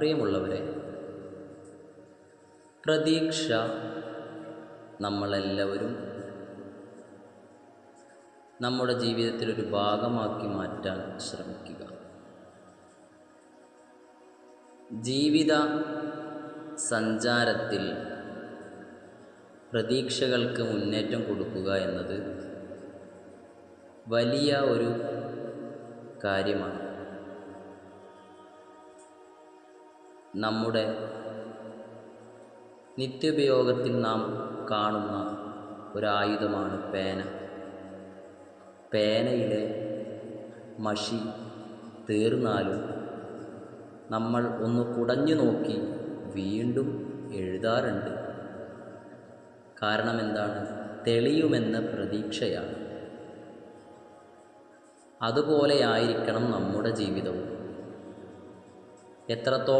പ്രിയമുള്ളവരെ പ്രതീക്ഷ നമ്മളെല്ലാവരും നമ്മുടെ ജീവിതത്തിൽ ഒരു ഭാഗമാക്കി മാറ്റാൻ ശ്രമിക്കുക. ജീവിത സഞ്ചാരത്തിൽ പ്രതീക്ഷകൾക്ക് മുന്നേറ്റം കൊടുക്കുക എന്നത് വലിയ ഒരു കാര്യമാണ്. നമ്മുടെ നിത്യോപയോഗത്തിൽ നാം കാണുന്ന ഒരായുധമാണ് പേന. പേനയിലെ മഷി തീർന്നാലും നമ്മൾ ഒന്ന് കുടഞ്ഞു നോക്കി വീണ്ടും എഴുതാറുണ്ട്. കാരണം എന്താണ് തെളിയുമെന്ന പ്രതീക്ഷയാണ്. അതുപോലെയായിരിക്കണം നമ്മുടെ ജീവിതവും. എത്രത്തോളം